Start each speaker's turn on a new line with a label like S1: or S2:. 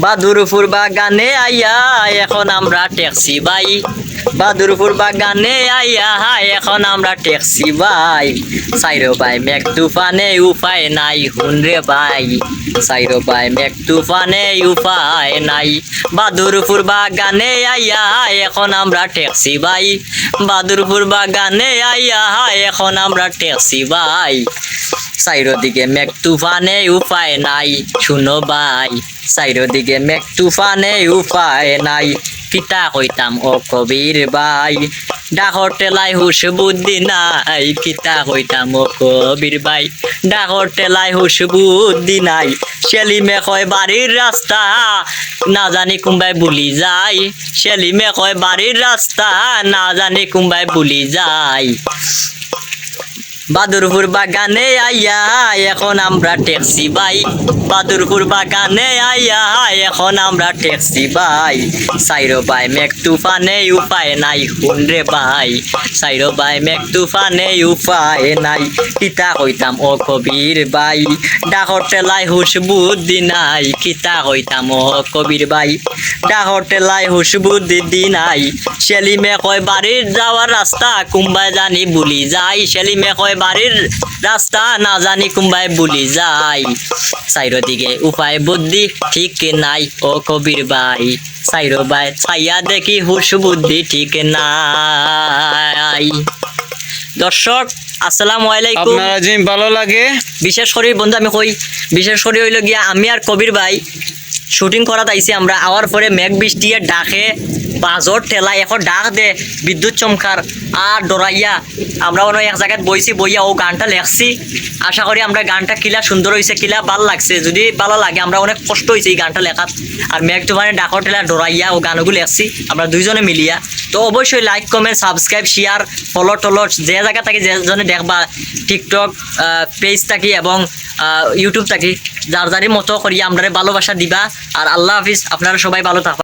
S1: বাদুরপুর বাগানে আইয়া এখন আমরা ট্যাক্সি বাই বাদুরপুর বাগানে আইয়া এখন আমরা ট্যাক্সি বাই সাইরো বাই মেঘ তুফানে উপায় নাই হুনরে বাই সাইরো বাই মেঘ তুফানে উপায় নাই। বাদুরপুর বাগানে আইয়া এখন আমরা ট্যাক্সি বাই বাদুরপুর বাগানে আইয়া এখন আমরা ট্যাক্সি বাই সাইরো দিকে মেঘ তুফানে উপায় নাই, শুনো ভাই। সাইরো দিকে মেঘ তুফানে উপায় নাই পিতা কইতাম ও কবির ভাই। ডাকর টেলাই হুশ বুদ্ধি নাই কিতা কইতাম ও কবির ভাই। ডাকর টেলাই হুশ বুদ্ধি নাই সেলিমে কয় বাড়ির রাস্তা না জানি কোনবাই বুলি যায়। সেলিমে কয় বাড়ির রাস্তা না জানি কোনবাই বুলি যায়। বাদুরপুর বাগানে আইয়া, এখন আমরা ট্যাক্সি বাই। বাদুরপুর বাগানে আইয়া, এখন আমরা ট্যাক্সি বাই। সাইরো বাই মেঘ তুফানে উপায় নাই হুনরে বাই সাইরো বাই মেঘ তুফানে উপায় নাই, কিতা কইতাম ও কবির বাই। ডাকর টেলাই হুশ বুদ্ধি নাই, কিতা কইতাম ও কবির বাই। ডাকর টেলাই হুশ বুদ্ধি দি নাই সেলিমে কয় বাড়ির যাওয়ার রাস্তা, কুম্বাই জানি বুলি যাই সেলিমে কয় বাড়ির রাস্তা না জানি কুম্বাই বুলি যায়। সাইরো দিকে উপায় বুদ্ধি ঠিক নাই ও কবির ভাই সাইরো ভাই ছাইয়া দেখি হুশ বুদ্ধি ঠিক নাই। দর্শক আসসালামু আলাইকুম।
S2: আপনারা যদি ভালো লাগে?
S1: বিশেষ করে বন্ধু আমি কই বিশেষ করে হইল গিয়া আমি আর কবির ভাই। শুটিং করা আইছি আমরা। আওয়ার পরে মেঘ বৃষ্টিয়ে ডাকে বাজর ঠেলা এখন ডাক দে, বিদ্যুৎ চমকার আর ডরাইয়া আমরা অন্য এক জায়গায় বইছি, বইয়া ও গানটা লেখছি। আশা করি আমরা গানটা কিলা সুন্দর হয়েছে কিলা ভালো লাগছে। যদি ভালো লাগে আমরা অনেক কষ্ট হয়েছে এই গানটা লেখাত। আর মেঘ মানে ডাকর ঠেলা ডরাইয়া ও গানগুলো লেখছি। আমরা দুইজনে মিলিয়া। তো অবশ্যই like comment subscribe share follow টলো যে জায়গা থাকি, যে জনে দেখবা টিকটক পেজ থাকি এবং ইউটিউব থাকি, যার যারই মতো করিয়া আমরা ভালোবাসা দিবা। আর আল্লাহ হাফিজ, আপনারা সবাই ভালো থাকবা